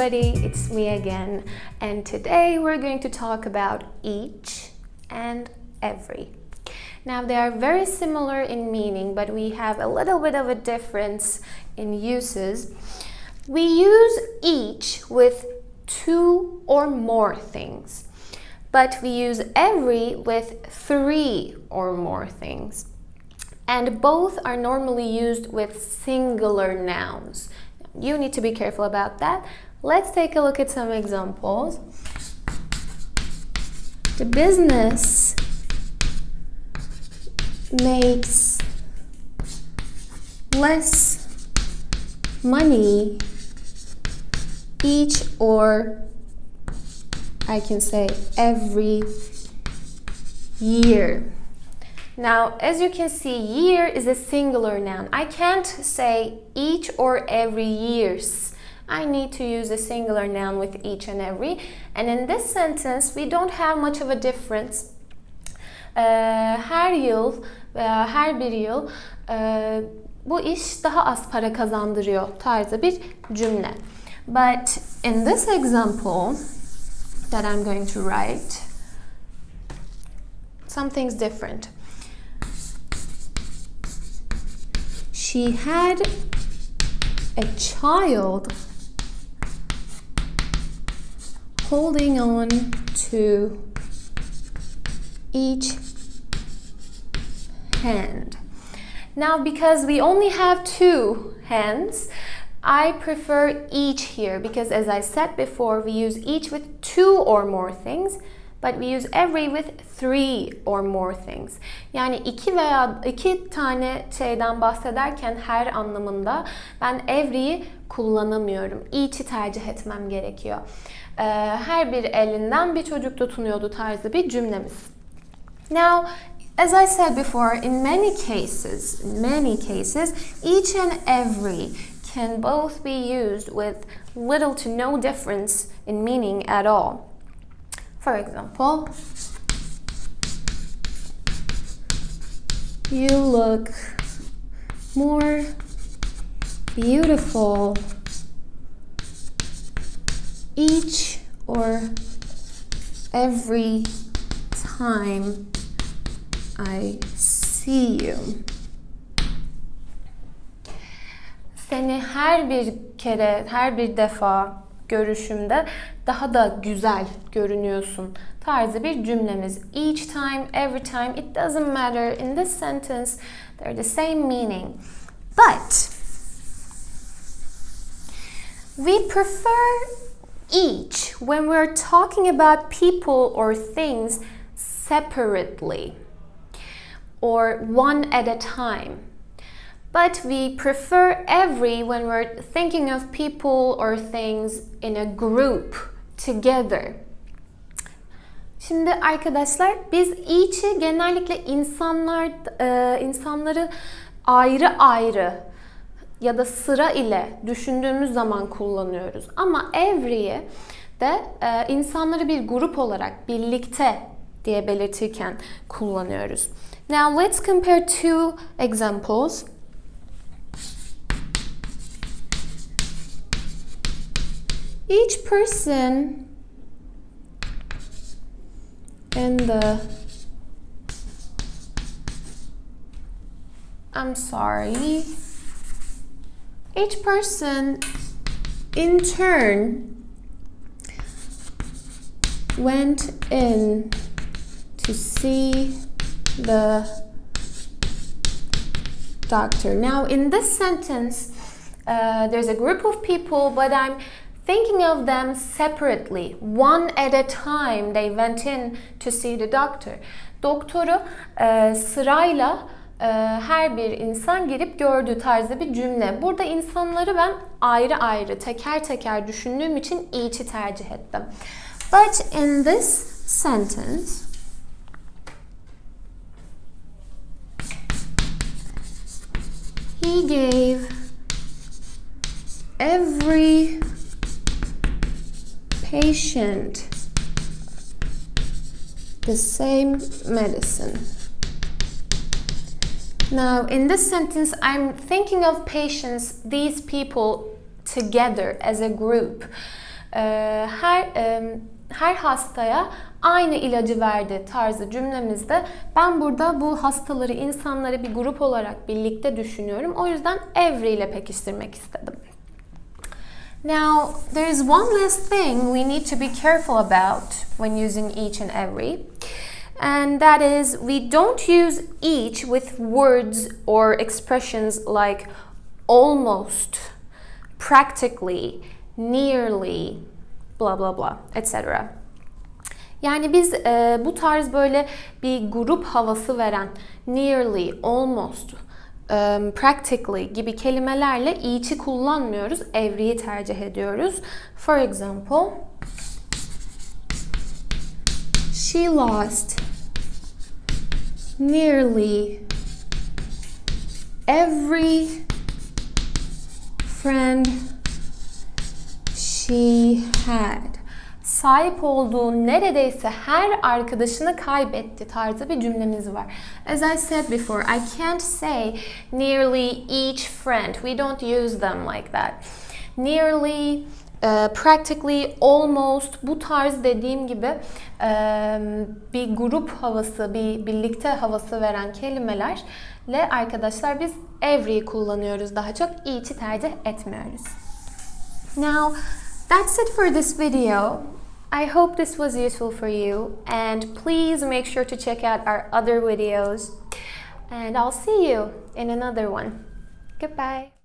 everybody, it's me again, and today we're going to talk about each and every. Now, they are very similar in meaning, but we have a little bit of a difference in uses. We use each with two or more things, but we use every with three or more things. And both are normally used with singular nouns. You need to be careful about that. Let's take a look at some examples. The business makes less money each or I can say every year. Now, as you can see, year is a singular noun. I can't say each or every years. I need to use a singular noun with each and every. And in this sentence, we don't have much of a difference. Ee, her yıl veya her bir yıl e, bu iş daha az para kazandırıyor tarzı bir cümle. But in this example that I'm going to write, something's different. She had a child holding on to each hand. Now, because we only have two hands, I prefer each here because, as I said before, we use each with two or more things, but we use every with three or more things. Yani iki veya iki tane şeyden bahsederken her anlamında ben every'yi kullanamıyorum. Each'i tercih etmem gerekiyor. Ee, her bir elinden bir çocuk tutunuyordu tarzı bir cümlemiz. Now, as I said before, in many cases, in many cases, each and every can both be used with little to no difference in meaning at all. For example, you look more beautiful each or every time I see you. Seni her bir kere, her bir defa görüşümde daha da güzel görünüyorsun tarzı bir cümlemiz. Each time, every time, it doesn't matter. In this sentence, they're the same meaning. But we prefer each when we're talking about people or things separately or one at a time. But we prefer every when we're thinking of people or things in a group together. Şimdi arkadaşlar biz each'i genellikle insanlar insanları ayrı ayrı ya da sıra ile düşündüğümüz zaman kullanıyoruz. Ama every'yi de e, insanları bir grup olarak birlikte diye belirtirken kullanıyoruz. Now let's compare two examples. Each person in the I'm sorry. Each person in turn went in to see the doctor. Now, in this sentence, uh, there's a group of people, but I'm thinking of them separately. One at a time, they went in to see the doctor. Doktoru e, sırayla e, her bir insan gelip gördüğü tarzda bir cümle. Burada insanları ben ayrı ayrı, teker teker düşündüğüm için each'i tercih ettim. But in this sentence, he gave every patient the same medicine. Now, in this sentence, I'm thinking of patients, these people together as a group. e, her her hastaya aynı ilacı verdi tarzı cümlemizde ben burada bu hastaları, insanları bir grup olarak birlikte düşünüyorum. O yüzden every ile pekiştirmek istedim. Now, there is one last thing we need to be careful about when using each and every. And that is, we don't use each with words or expressions like almost, practically, nearly, blah blah blah, etc. Yani biz e, bu tarz böyle bir grup havası veren nearly, almost, um, practically gibi kelimelerle each'i kullanmıyoruz. Every'yi tercih ediyoruz. For example, she lost nearly every friend she had. Sahip olduğu neredeyse her arkadaşını kaybetti tarzı bir cümlemiz var. As I said before, I can't say nearly each friend. We don't use them like that. Nearly, uh, practically, almost bu tarz dediğim gibi um, bir grup havası, bir birlikte havası veren kelimelerle arkadaşlar biz every kullanıyoruz daha çok. Each'i tercih etmiyoruz. Now, that's it for this video. I hope this was useful for you and please make sure to check out our other videos and I'll see you in another one. Goodbye.